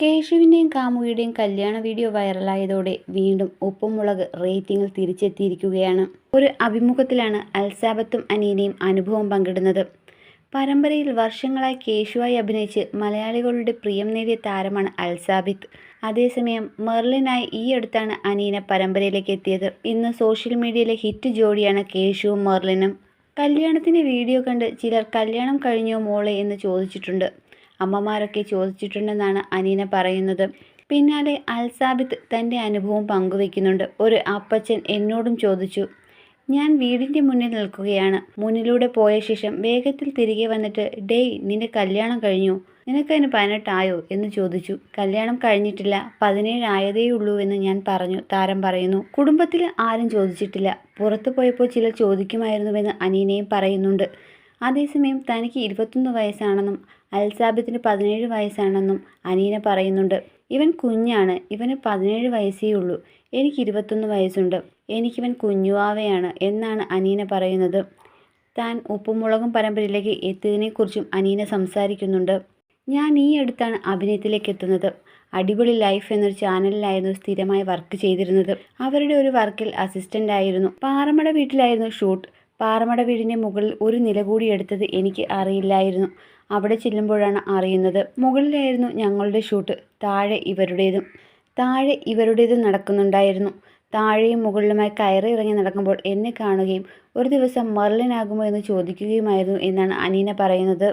കേശുവിന്റെയും കാമുകിയുടെയും കല്യാണ വീഡിയോ വൈറലായതോടെ വീണ്ടും ഉപ്പുമുളക് റേറ്റിംഗിൽ തിരിച്ചെത്തിയിരിക്കുകയാണ്. ഒരു അഭിമുഖത്തിലാണ് അൽസാബത്തും അനീനയും അനുഭവം പങ്കിടുന്നത്. പരമ്പരയിൽ വർഷങ്ങളായി കേശുവായി അഭിനയിച്ച് മലയാളികളുടെ പ്രിയം നേടിയ താരമാണ് അൽസാബിത്ത്. അതേസമയം മെർലിനായി ഈ അടുത്താണ് അനീന പരമ്പരയിലേക്ക് എത്തിയത്. ഇന്ന് സോഷ്യൽ മീഡിയയിലെ ഹിറ്റ് ജോഡിയാണ് കേശുവും മെർലിനും. കല്യാണത്തിന്റെ വീഡിയോ കണ്ട് ചിലർ കല്യാണം കഴിഞ്ഞോ മോളെ എന്ന് ചോദിച്ചിട്ടുണ്ട്. അമ്മമാരൊക്കെ ചോദിച്ചിട്ടുണ്ടെന്നാണ് അനീന പറയുന്നത്. പിന്നാലെ അൽസാബിത്ത് തന്റെ അനുഭവം പങ്കുവെക്കുന്നുണ്ട് ഒരു അപ്പച്ചൻ എന്നോടും ചോദിച്ചു ഞാൻ വീടിന്റെ മുന്നിൽ നിൽക്കുകയാണ്. മുന്നിലൂടെ പോയ ശേഷം വേഗത്തിൽ തിരികെ വന്നിട്ട് ഡേയ് നിന്റെ കല്യാണം കഴിഞ്ഞു. നിനക്കതിന് പതിനെട്ടായോ? എന്ന് ചോദിച്ചു. കല്യാണം കഴിഞ്ഞിട്ടില്ല. പതിനേഴ് ആയതേ ഉള്ളൂ എന്ന് ഞാൻ പറഞ്ഞു താരം പറയുന്നു. കുടുംബത്തിൽ ആരും ചോദിച്ചിട്ടില്ല. പുറത്തു പോയപ്പോൾ ചിലർ ചോദിക്കുമായിരുന്നുവെന്ന് അനീനയും പറയുന്നുണ്ട്. അതേസമയം തനിക്ക് ഇരുപത്തൊന്ന് വയസ്സാണെന്നും അൽസാബിത്തിന് പതിനേഴ് വയസ്സാണെന്നും അനീന പറയുന്നുണ്ട്. ഇവൻ കുഞ്ഞാണ്. ഇവന് പതിനേഴ് വയസ്സേ ഉള്ളൂ. എനിക്ക് ഇരുപത്തൊന്ന് വയസ്സുണ്ട്. എനിക്കിവൻ കുഞ്ഞുവാവയാണ് എന്നാണ് അനീന പറയുന്നത്. താൻ ഉപ്പുമുളകും പരമ്പരയിലേക്ക് എത്തിയതിനെക്കുറിച്ചും അനീന സംസാരിക്കുന്നുണ്ട്. ഞാൻ ഈ അടുത്താണ് അഭിനയത്തിലേക്ക് എത്തുന്നത്. അടിപൊളി ലൈഫ് എന്നൊരു ചാനലിലായിരുന്നു സ്ഥിരമായി വർക്ക് ചെയ്തിരുന്നത്. അവരുടെ ഒരു വർക്കിൽ അസിസ്റ്റന്റ് ആയിരുന്നു പാറമട വീട്ടിലായിരുന്നു ഷൂട്ട്. പാറമട വീടിന്റെ മുകളിൽ ഒരു നില കൂടി എടുത്തത് എനിക്ക് അറിയില്ലായിരുന്നു. അവിടെ ചെല്ലുമ്പോഴാണ് അറിയുന്നത്. മുകളിലായിരുന്നു ഞങ്ങളുടെ ഷൂട്ട്. താഴെ ഇവരുടേതും. താഴെ ഇവരുടേതും നടക്കുന്നുണ്ടായിരുന്നു. താഴെയും മുകളിലുമായി കയറി ഇറങ്ങി നടക്കുമ്പോൾ എന്നെ കാണുകയും ഒരു ദിവസം മർലിനാകുമോ എന്ന് ചോദിക്കുകയുമായിരുന്നു എന്നാണ് അനീന പറയുന്നത്.